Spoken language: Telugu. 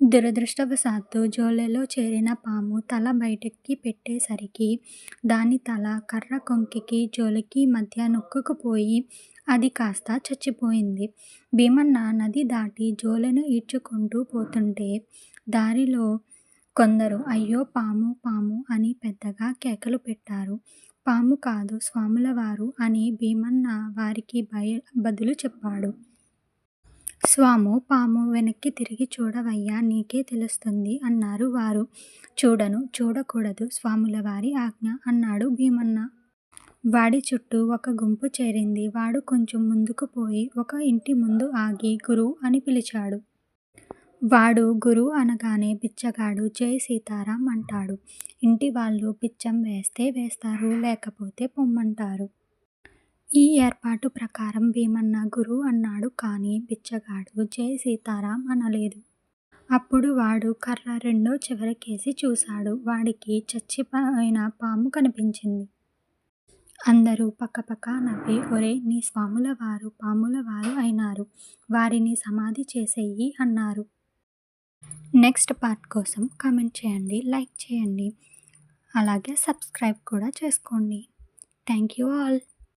దురదృష్టవశాత్తు జోలెలో చేరిన పాము తల బయటకి పెట్టేసరికి దాని తల కర్ర కొంకికి జోలికి మధ్య నొక్కుకుపోయి అది కాస్త చచ్చిపోయింది. భీమన్న నది దాటి జోలెను ఈడ్చుకుంటూ పోతుంటే దారిలో కొందరు అయ్యో పాము పాము అని పెద్దగా కేకలు పెట్టారు. పాము కాదు స్వాములవారు అని భీమన్న వారికి బయ బదులు చెప్పాడు. స్వాము పాము వెనక్కి తిరిగి చూడవయ్యా నీకే తెలుస్తుంది అన్నారు వారు. చూడను చూడకూడదు స్వాములవారి ఆజ్ఞ అన్నాడు భీమన్న. వాడి చుట్టూ ఒక గుంపు చేరింది. వాడు కొంచెం ముందుకు పోయి ఒక ఇంటి ముందు ఆగి గురు అని పిలిచాడు. వాడు గురు అనగానే బిచ్చగాడు జై సీతారాం అంటాడు. ఇంటి వాళ్ళు బిచ్చం వేస్తే వేస్తారు లేకపోతే పొమ్మంటారు. ఈ ఏర్పాటు ప్రకారం భీమన్న గురూ అన్నాడు కానీ బిచ్చగాడు జై సీతారాం అనలేదు. అప్పుడు వాడు కర్ర రెండో చివరకేసి చూశాడు. వాడికి చచ్చిపోయిన పాము కనిపించింది. అందరూ పక్కపక్క నవ్వి ఒరేయ్ నీ స్వాములవారు పాములవారు అయినారు. వారిని సమాధి చేసెయ్యి అన్నారు. నెక్స్ట్ పార్ట్ కోసం కామెంట్ చేయండి. లైక్ చేయండి. అలాగే సబ్స్క్రైబ్ కూడా చేసుకోండి. Thank you all